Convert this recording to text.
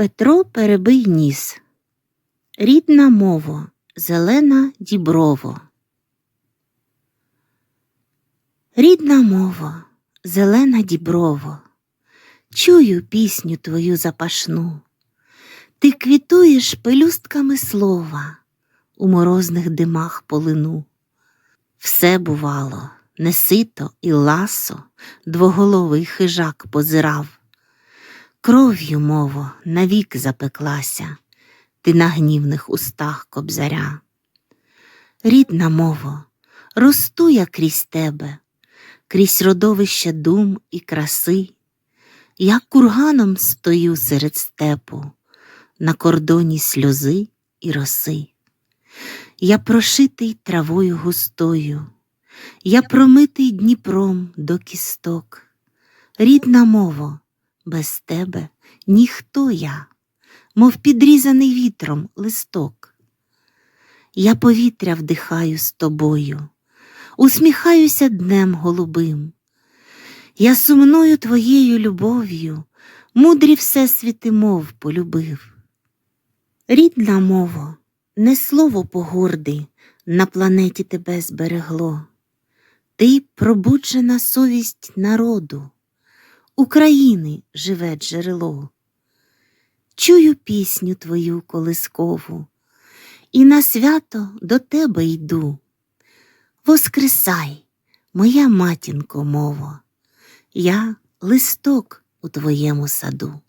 Петро перебий ніс. Рідна мово, зелена діброво. Рідна мова, зелена діброво, чую пісню твою запашну. Ти квітуєш пелюстками слова у морозних димах полину. Все бувало, несито і ласо, двоголовий хижак позирав. Кров'ю, мово, навік запеклася, ти на гнівних устах кобзаря. Рідна мово, росту я крізь тебе, крізь родовище дум і краси, я курганом стою серед степу, на кордоні сльози і роси. Я прошитий травою густою, я промитий Дніпром до кісток. Рідна мово, без тебе ніхто я, мов підрізаний вітром листок. Я повітря вдихаю з тобою, усміхаюся днем голубим. Я сумною твоєю любов'ю, мудрі всесвіти мов полюбив. Рідна мова, не слово погорди на планеті тебе зберегло. Ти пробуджена совість народу, України живе джерело. Чую пісню твою колискову, і на свято до тебе йду. Воскресай, моя матінко мово, я листок у твоєму саду.